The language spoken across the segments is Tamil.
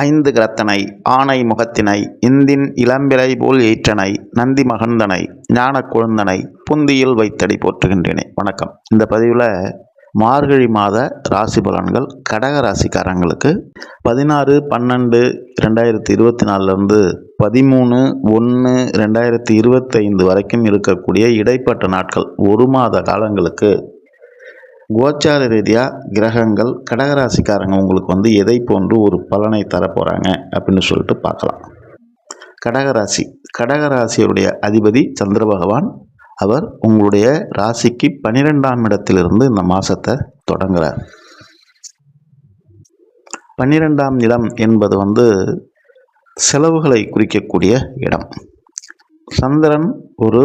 ஐந்து கிரத்தனை ஆணை முகத்தினை இந்தின் இளம்பிறை போல் ஏற்றனை நந்தி மகந்தனை ஞான குழந்தனை புந்தியில் வைத்தடி போற்றுகின்றேனே. வணக்கம். இந்த பதிவில் மார்கழி மாத ராசி பலன்கள் கடக ராசிக்காரங்களுக்கு பதினாறு பன்னெண்டு ரெண்டாயிரத்தி இருபத்தி நாலுலேருந்து பதிமூணு ஒன்று ரெண்டாயிரத்தி இருபத்தைந்து வரைக்கும் இருக்கக்கூடிய இடைப்பட்ட நாட்கள் ஒரு மாத காலங்களுக்கு கோச்சார ரீதியாக கிரகங்கள் கடகராசிக்காரங்க உங்களுக்கு வந்து எதை போன்று ஒரு பலனை தரப்போகிறாங்க அப்படின்னு சொல்லிட்டு பார்க்கலாம். கடகராசி. கடகராசியுடைய அதிபதி சந்திர பகவான் அவர் உங்களுடைய ராசிக்கு பன்னிரெண்டாம் இடத்திலிருந்து இந்த மாதத்தை தொடங்குறார். பன்னிரெண்டாம் இடம் என்பது வந்து செலவுகளை குறிக்கக்கூடிய இடம். சந்திரன் ஒரு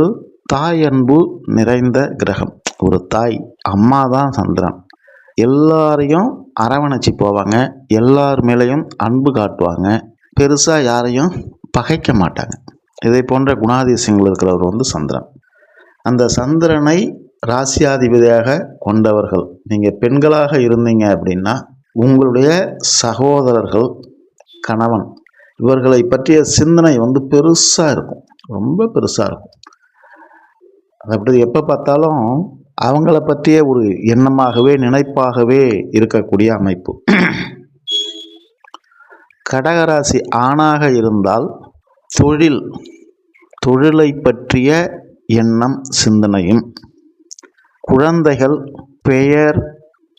தாயன்பு நிறைந்த கிரகம். ஒரு தாய் அம்மா தான் சந்திரன். எல்லாரையும் அரவணைச்சு போவாங்க. எல்லார் மேலேயும் அன்பு காட்டுவாங்க. பெருசாக யாரையும் பகைக்க மாட்டாங்க. இதை போன்ற குணாதிசயங்கள் இருக்கிறவர் வந்து சந்திரன். அந்த சந்திரனை ராசியாதிபதியாக கொண்டவர்கள் நீங்கள் பெண்களாக இருந்தீங்க அப்படின்னா உங்களுடைய சகோதரர்கள் கணவன் இவர்களை பற்றிய சிந்தனை வந்து பெருசாக இருக்கும். ரொம்ப பெருசாக இருக்கும். அது அப்படி எப்போ பார்த்தாலும் அவங்கள பற்றிய ஒரு எண்ணமாகவே நினைப்பாகவே இருக்கக்கூடிய அமைப்பு. கடகராசி ஆணாக இருந்தால் தொழில் தொழிலை பற்றிய எண்ணம் சிந்தனையும். குழந்தைகள் பெயர்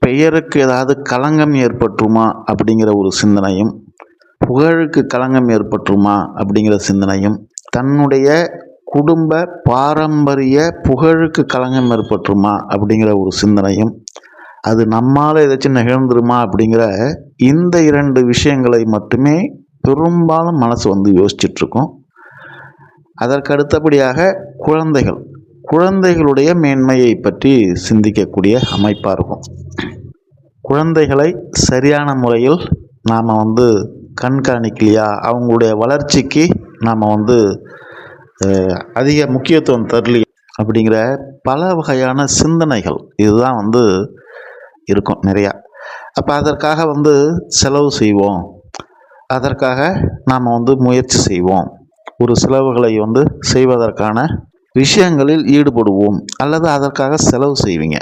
பெயருக்கு ஏதாவது களங்கம் ஏற்பட்டுருமா அப்படிங்கிற ஒரு சிந்தனையும் புகழுக்கு களங்கம் ஏற்பட்டுருமா அப்படிங்கிற சிந்தனையும் தன்னுடைய குடும்ப பாரம்பரிய புகழுக்கு களங்கம் ஏற்பட்டுருமா அப்படிங்கிற ஒரு சிந்தனையும் அது நம்மால் ஏதாச்சும் நிகழ்ந்துருமா அப்படிங்கிற இந்த இரண்டு விஷயங்களை மட்டுமே பெரும்பாலும் மனசு வந்து யோசிச்சிட்ருக்கோம். அதற்கு அடுத்தபடியாக குழந்தைகள் குழந்தைகளுடைய மேன்மையை பற்றி சிந்திக்கக்கூடிய அமைப்பாக இருக்கும். குழந்தைகளை சரியான முறையில் நாம் வந்து கண்காணிக்கலையா? அவங்களுடைய வளர்ச்சிக்கு நாம் வந்து அதிக முக்கியத்துவம் தரலி அப்படிங்கிற பல வகையான சிந்தனைகள் இதுதான் வந்து இருக்கும் நிறையா. அப்போ அதற்காக வந்து செலவு செய்வோம். அதற்காக நாம் வந்து முயற்சி செய்வோம். ஒரு செலவுகளை வந்து செய்வதற்கான விஷயங்களில் ஈடுபடுவோம். அல்லது அதற்காக செலவு செய்வீங்க.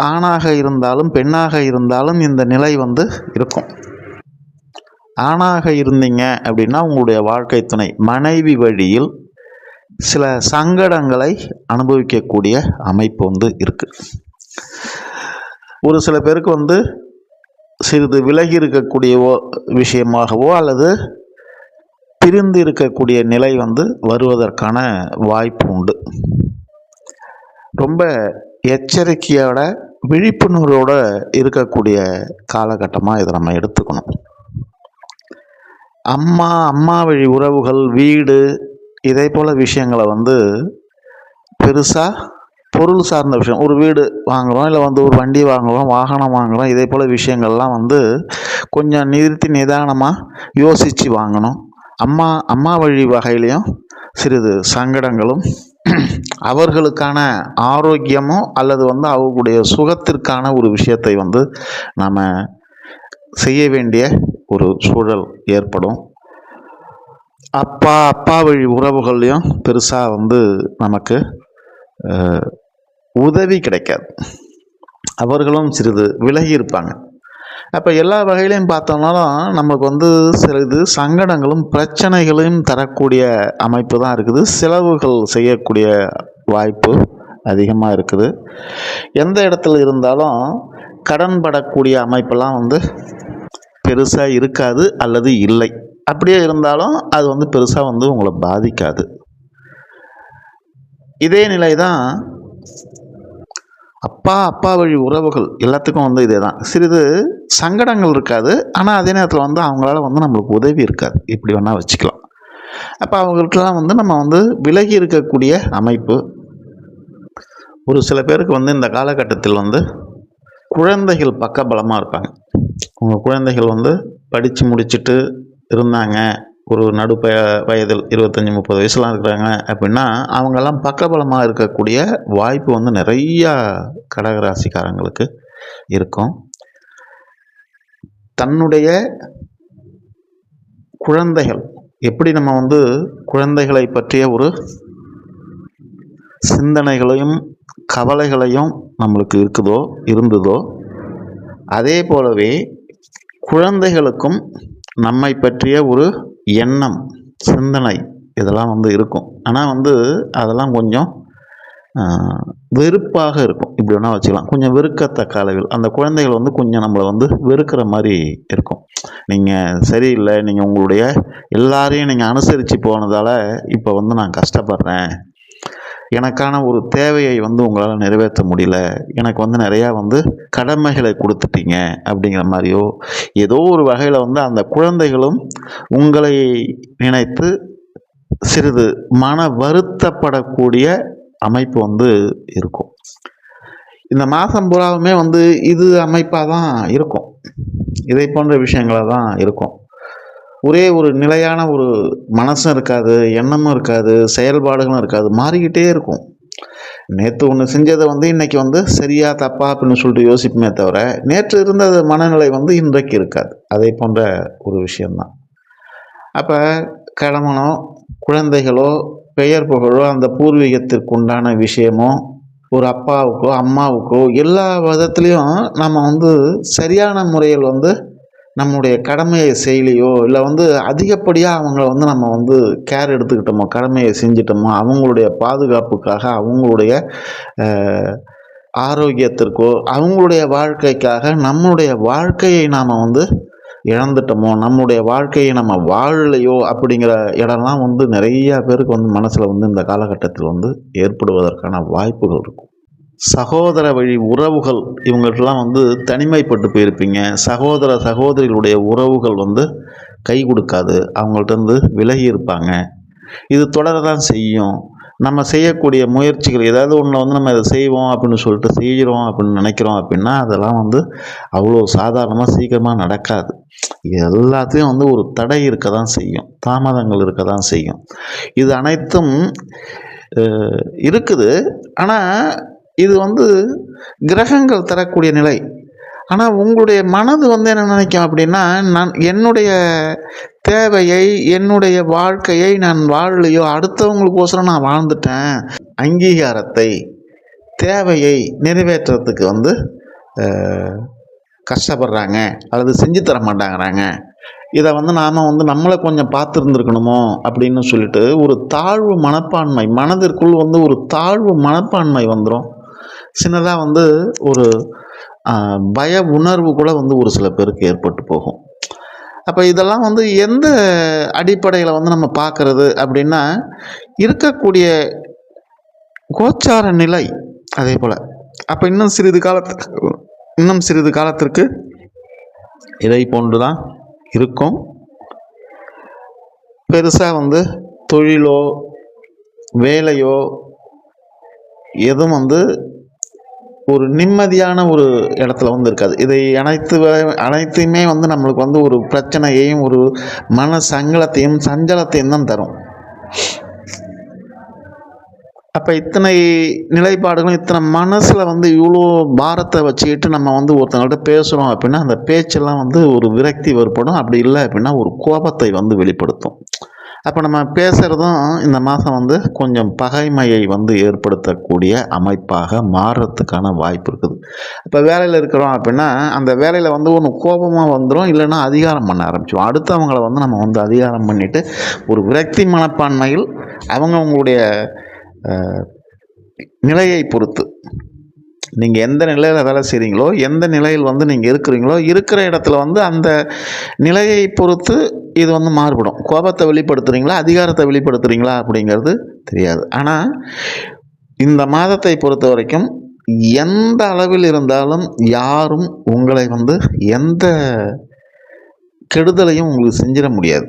ஆணாக இருந்தாலும் பெண்ணாக இருந்தாலும் இந்த நிலை வந்து இருக்கும். ஆணாக இருந்தீங்க அப்படின்னா உங்களுடைய வாழ்க்கை துணை. மனைவி வழியில் சில சங்கடங்களை அனுபவிக்கக்கூடிய அமைப்பு வந்து இருக்குது ஒரு சில பேருக்கு வந்து சிறிது விலகி இருக்கக்கூடியவோ விஷயமாகவோ அல்லது பிரிந்து இருக்கக்கூடிய நிலை வந்து வருவதற்கான வாய்ப்பு உண்டு. ரொம்ப எச்சரிக்கையோட விழிப்புணர்வோடு இருக்கக்கூடிய காலகட்டமாக இதை நம்ம எடுத்துக்கணும். அம்மா அம்மா வழி உறவுகள் வீடு இதே போல் விஷயங்களை வந்து பெருசாக பொருள் சார்ந்த விஷயம். ஒரு வீடு வாங்குகிறோம் இல்லை வந்து ஒரு வண்டி வாங்குகிறோம் வாகனம் வாங்குகிறோம் இதே போல் விஷயங்கள்லாம் வந்து கொஞ்சம் நிறுத்தி நிதானமாக யோசித்து வாங்கணும். அம்மா அம்மா வழி வகையிலையும் சிறிது சங்கடங்களும் அவர்களுக்கான ஆரோக்கியமோ அல்லது வந்து அவர்களுடைய சுகத்திற்கான ஒரு விஷயத்தை வந்து நாம் செய்ய வேண்டிய ஒரு சூழல் ஏற்படும். அப்பா அப்பா வழி உறவுகள்லையும் பெருசாக வந்து நமக்கு உதவி கிடைக்காது. அவர்களும் சிறிது விலகி இருப்பாங்க. அப்போ எல்லா வகையிலையும் பார்த்தோம்னாலும் நமக்கு வந்து சிறிது சங்கடங்களும் பிரச்சனைகளையும் தரக்கூடிய அமைப்பு தான் இருக்குது. செலவுகள் செய்யக்கூடிய வாய்ப்பு அதிகமாக இருக்குது. எந்த இடத்துல இருந்தாலும் கடன் படக்கூடிய அமைப்பெல்லாம் வந்து பெருசாக இருக்காது அல்லது இல்லை. அப்படியே இருந்தாலும் அது வந்து பெருசாக வந்து உங்களை பாதிக்காது. இதே நிலை தான் அப்பா அப்பா வழி உறவுகள் எல்லாத்துக்கும் வந்து இதே தான். சிறிது சங்கடங்கள் இருக்காது. ஆனால் அதே நேரத்தில் வந்து அவங்களால வந்து நம்மளுக்கு உதவி இருக்காது. இப்படி வேணால் வச்சுக்கலாம். அப்போ அவங்களுக்கெல்லாம் வந்து நம்ம வந்து விலகி இருக்கக்கூடிய அமைப்பு. ஒரு சில பேருக்கு வந்து இந்த காலகட்டத்தில் வந்து குழந்தைகள் பக்கபலமாக இருப்பாங்க. உங்கள் குழந்தைகள் வந்து படித்து முடிச்சுட்டு இருந்தாங்க. ஒரு நடு ப வயதில் இருபத்தஞ்சி முப்பது வயசுலாம் இருக்கிறாங்க அப்படின்னா அவங்கெல்லாம் பக்கபலமாக இருக்கக்கூடிய வாய்ப்பு வந்து நிறையா கடகராசிக்காரங்களுக்கு இருக்கும். தன்னுடைய குழந்தைகள் எப்படி நம்ம வந்து குழந்தைகளை பற்றிய ஒரு சிந்தனைகளையும் கவலைகளையும் நம்மளுக்கு இருக்குதோ இருந்ததோ அதே போலவே குழந்தைகளுக்கும் நம்மை பற்றிய ஒரு எண்ணம் சிந்தனை இதெல்லாம் வந்து இருக்கும். ஆனால் வந்து அதெல்லாம் கொஞ்சம் வெறுப்பாக இருக்கும். இப்படி வேணால் வச்சுக்கலாம். கொஞ்சம் வெறுக்கத்தக்க அளவில் அந்த குழந்தைகள் வந்து கொஞ்சம் நம்மளை வந்து வெறுக்கிற மாதிரி இருக்கும். நீங்கள் சரியில்லை நீங்கள் உங்களுடைய எல்லாரையும் நீங்கள் அனுசரித்து போனதால் இப்போ வந்து நான் கஷ்டப்படுறேன். எனக்கான ஒரு தேவையை வந்து உங்களால் நிறைவேற்ற முடியல. எனக்கு வந்து நிறையா வந்து கடமைகளை கொடுத்துட்டீங்க அப்படிங்கிற மாதிரியோ ஏதோ ஒரு வகையில் வந்து அந்த குழந்தைகளும் உங்களை நினைத்து சிறிது மன வருத்தப்படக்கூடிய அமைப்பு வந்து இருக்கும். இந்த மாதம் பூராவுமே வந்து இது அமைப்பாக தான் இருக்கும். இதை போன்ற விஷயங்களாக தான் இருக்கும். ஒரே ஒரு நிலையான ஒரு மனசும் இருக்காது எண்ணமும் இருக்காது செயல்பாடுகளும் இருக்காது மாறிக்கிட்டே இருக்கும். நேற்று ஒன்று செஞ்சதை வந்து இன்னைக்கு வந்து சரியா தப்பா அப்படின்னு சொல்லிட்டு யோசிப்போமே தவிர நேற்று இருந்த மனநிலை வந்து இன்றைக்கு இருக்காது. அதே போன்ற ஒரு விஷயம்தான். அப்போ கணவனோ குழந்தைகளோ பெயர் புகழோ அந்த பூர்வீகத்திற்கு உண்டான விஷயமோ ஒரு அப்பாவுக்கோ அம்மாவுக்கோ எல்லா விதத்துலேயும் நம்ம வந்து சரியான முறையில் வந்து நம்முடைய கடமையை செய்யலையோ இல்லை வந்து அதிகப்படியாக அவங்கள வந்து நம்ம வந்து கேர் எடுத்துக்கிட்டோமோ கடமையை செஞ்சிட்டோமோ அவங்களுடைய பாதுகாப்புக்காக அவங்களுடைய ஆரோக்கியத்திற்கோ அவங்களுடைய வாழ்க்கைக்காக நம்மளுடைய வாழ்க்கையை நாம் வந்து இழந்துட்டோமோ நம்முடைய வாழ்க்கையை நம்ம வாழலையோ அப்படிங்கிற இடம்லாம் வந்து நிறையா பேருக்கு வந்து மனசில் வந்து இந்த காலகட்டத்தில் வந்து ஏற்படுவதற்கான வாய்ப்புகள் இருக்கும். சகோதர வழி உறவுகள் இவங்கள்ட்டலாம் வந்து தனிமைப்பட்டு போயிருப்பீங்க. சகோதர சகோதரிகளுடைய உறவுகள் வந்து கை கொடுக்காது. அவங்கள்ட்ட விலகி இருப்பாங்க. இது தொடர தான் செய்யும். நம்ம செய்யக்கூடிய முயற்சிகள் ஏதாவது ஒன்றில் வந்து நம்ம இதை செய்வோம் அப்படின்னு சொல்லிட்டு செய்கிறோம் அப்படின்னு நினைக்கிறோம் அப்படின்னா அதெல்லாம் வந்து அவ்வளோ சாதாரணமாக சீக்கிரமாக நடக்காது. எல்லாத்தையும் வந்து ஒரு தடை இருக்க தான் செய்யும். தாமதங்கள் இருக்க தான் செய்யும். இது அனைத்தும் இருக்குது. ஆனால் இது வந்து கிரகங்கள் தரக்கூடிய நிலை. ஆனால் உங்களுடைய மனது வந்து என்ன நினைக்கும் அப்படின்னா நான் என்னுடைய தேவையை என்னுடைய வாழ்க்கையை நான் வாழலையோ அடுத்தவங்களுக்கோசரம் நான் வாழ்ந்துட்டேன். அங்கீகாரத்தை தேவையை நிறைவேற்றுறதுக்கு வந்து கஷ்டப்படுறாங்க அல்லது செஞ்சு தர மாட்டாங்கிறாங்க. இதை வந்து நாம் வந்து நம்மளை கொஞ்சம் பார்த்துருந்துருக்கணுமோ அப்படின்னு சொல்லிட்டு ஒரு தாழ்வு மனப்பான்மை மனதிற்குள் வந்து ஒரு தாழ்வு மனப்பான்மை வந்துடும் சின்னதாக வந்து ஒரு பய உணர்வு கூட வந்து ஒரு சில பேருக்கு ஏற்பட்டு போகும். அப்போ இதெல்லாம் வந்து எந்த அடிப்படையில் வந்து நம்ம பார்க்குறது அப்படின்னா இருக்கக்கூடிய கோச்சார நிலை அதே போல். அப்போ இன்னும் சிறிது காலத்துக்கு இன்னும் சிறிது காலத்திற்கு இதை போன்று தான் இருக்கும். பெருசாக வந்து தொழிலோ வேலையோ எதுவும் வந்து ஒரு நிம்மதியான ஒரு இடத்துல வந்து இருக்காது. இதை அனைத்து அனைத்தையுமே வந்து நம்மளுக்கு வந்து ஒரு பிரச்சனையையும் ஒரு மன சங்கலத்தையும் சஞ்சலத்தையும் தான் தரும். அப்போ இத்தனை நிலைப்பாடுகளும் இத்தனை மனசில் வந்து இவ்வளோ பாரத்தை வச்சுக்கிட்டு நம்ம வந்து ஒருத்தங்கள்ட்ட பேசுகிறோம் அப்படின்னா அந்த பேச்செல்லாம் வந்து ஒரு விரக்தி ஏற்படும். அப்படி இல்லை அப்படின்னா ஒரு கோபத்தை வந்து வெளிப்படுத்தும். அப்போ நம்ம பேசுகிறதும் இந்த மாதம் வந்து கொஞ்சம் பகைமையை வந்து ஏற்படுத்தக்கூடிய அமைப்பாக மாறுறதுக்கான வாய்ப்பு இருக்குது. இப்போ வேலையில் இருக்கிறோம் அப்படின்னா அந்த வேலையில் வந்து ஒன்று கோபமாக வந்துடும் இல்லைன்னா அதிகாரம் பண்ண ஆரம்பிச்சிடும் அடுத்தவங்களை வந்து நம்ம வந்து அதிகாரம் பண்ணிவிட்டு ஒரு விரக்தி மனப்பான்மையில் அவங்கவுங்களுடைய நிலையை பொறுத்து நீங்கள் எந்த நிலையில் வேலை செய்கிறீங்களோ எந்த நிலையில் வந்து நீங்கள் இருக்கிறீங்களோ இருக்கிற இடத்துல வந்து அந்த நிலையை பொறுத்து இது வந்து மாறுபடும். கோபத்தை வெளிப்படுத்துகிறீங்களா அதிகாரத்தை வெளிப்படுத்துகிறீங்களா அப்படிங்கிறது தெரியாது. ஆனால் இந்த மாதத்தை பொறுத்த வரைக்கும் எந்த அளவில் இருந்தாலும் யாரும் உங்களை வந்து எந்த கெடுதலையும் உங்களுக்கு செஞ்சிட முடியாது.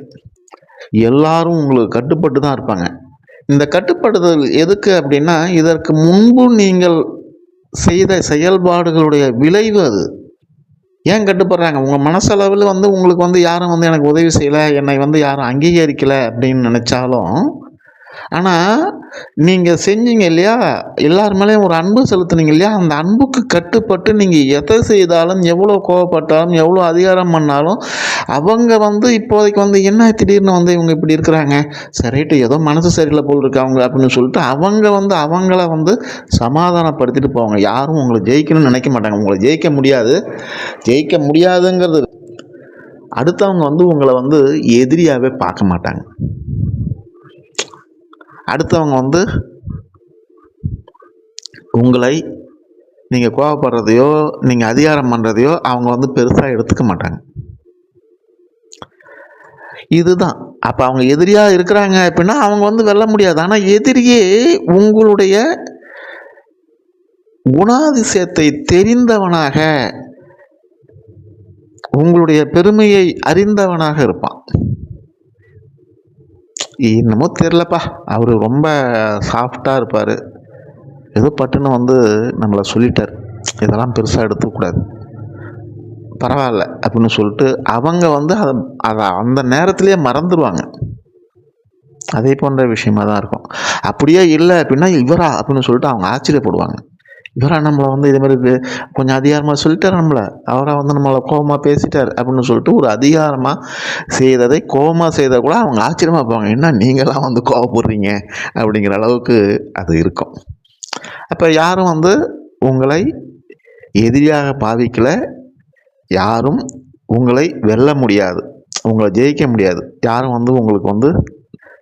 எல்லாரும் உங்களுக்கு கட்டுப்பட்டு தான் இருப்பாங்க. இந்த கட்டுப்படுதல் எதுக்கு அப்படின்னா இதற்கு முன்பு நீங்கள் செய்த செயல்பாடுகளுடைய விளைவு அது. ஏன் கட்டுப்படுறாங்க? உங்கள் மனசளவில் வந்து உங்களுக்கு வந்து யாரும் வந்து எனக்கு உதவி செய்யலை என்னை வந்து யாரும் அங்கீகரிக்கலை அப்படின்னு நினச்சாலும் ஆனால் நீங்கள் செஞ்சீங்க இல்லையா? எல்லார் மேலேயும் ஒரு அன்பு செலுத்துனீங்க இல்லையா? அந்த அன்புக்கு கட்டுப்பட்டு நீங்கள் எதை செய்தாலும் எவ்வளோ கோவப்பட்டாலும் எவ்வளோ அதிகாரம் பண்ணாலும் அவங்க வந்து இப்போதைக்கு வந்து என்ன திடீர்னு வந்து இவங்க இப்படி இருக்கிறாங்க? சரிட்டு ஏதோ மனசு சரியில்லை போல் இருக்கு அவங்க அப்படின்னு சொல்லிட்டு அவங்க வந்து அவங்கள வந்து சமாதானப்படுத்திட்டு போவாங்க. யாரும் உங்களை ஜெயிக்கணும்னு நினைக்க மாட்டாங்க. உங்களை ஜெயிக்க முடியாது. ஜெயிக்க முடியாதுங்கிறது. அடுத்தவங்க வந்து உங்களை வந்து எதிரியாகவே பார்க்க மாட்டாங்க. அடுத்தவங்க வந்து உங்களை நீங்கள் கோவப்படுறதையோ நீங்கள் அதிகாரம் பண்ணுறதையோ அவங்க வந்து பெருசாக எடுத்துக்க மாட்டாங்க. இதுதான். அப்போ அவங்க எதிரியாக இருக்கிறாங்க அப்படின்னா அவங்க வந்து வெல்ல முடியாது. ஆனால் எதிரியே உங்களுடைய குணாதிசயத்தை தெரிந்தவனாக உங்களுடைய பெருமையை அறிந்தவனாக இருப்பான். என்னமோ தெரிலப்பா அவர் ரொம்ப சாஃப்டாக இருப்பார். ஏதோ பட்டுன்னு வந்து நம்மளை சொல்லிட்டார். இதெல்லாம் பெருசாக எடுத்துக்கூடாது. பரவாயில்ல அப்படின்னு சொல்லிட்டு அவங்க வந்து அதை அதை அந்த நேரத்திலேயே மறந்துடுவாங்க அதே போன்ற விஷயமா தான் இருக்கும். அப்படியே இல்லை அப்படின்னா இவரா அப்படின்னு சொல்லிட்டு அவங்க ஆச்சரியப்படுவாங்க. இவரா நம்மளை வந்து இதே மாதிரி கொஞ்சம் அதிகாரமாக சொல்லிட்டார் நம்மளை. அவராக வந்து நம்மளை கோபமாக பேசிட்டார் அப்படின்னு சொல்லிட்டு ஒரு அதிகாரமாக செய்ததை கோபமாக செய்தால் கூட அவங்க ஆச்சரியமாக இருப்பாங்க. என்ன நீங்களாம் வந்து கோவப்படுறீங்க? அப்படிங்கிற அளவுக்கு அது இருக்கும். அப்போ யாரும் வந்து உங்களை எதிரியாக பாவிக்கலை. யாரும் உங்களை வெல்ல முடியாது. உங்களை ஜெயிக்க முடியாது. யாரும் வந்து உங்களுக்கு வந்து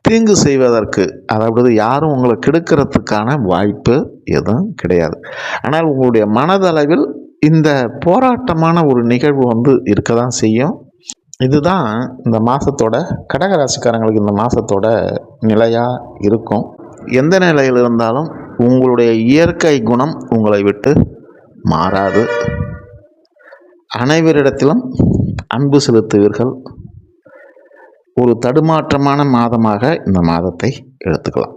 தீங்கு செய்வதற்கு அதாவது யாரும் உங்களை கெடுக்கிறதுக்கான வாய்ப்பு எதுவும் கிடையாது. ஆனால் உங்களுடைய மனதளவில் இந்த போராட்டமான ஒரு நிகழ்வு வந்து இருக்க தான் செய்யும். இதுதான் இந்த மாதத்தோட கடகராசிக்காரங்களுக்கு இந்த மாதத்தோட நிலையாக இருக்கும். எந்த நிலையில் இருந்தாலும் உங்களுடைய இயற்கை குணம் உங்களை விட்டு மாறாது. அனைவரிடத்திலும் அன்பு செலுத்துவீர்கள். ஒரு தடுமாற்றமான மாதமாக இந்த மாதத்தை எடுத்துக்கலாம்.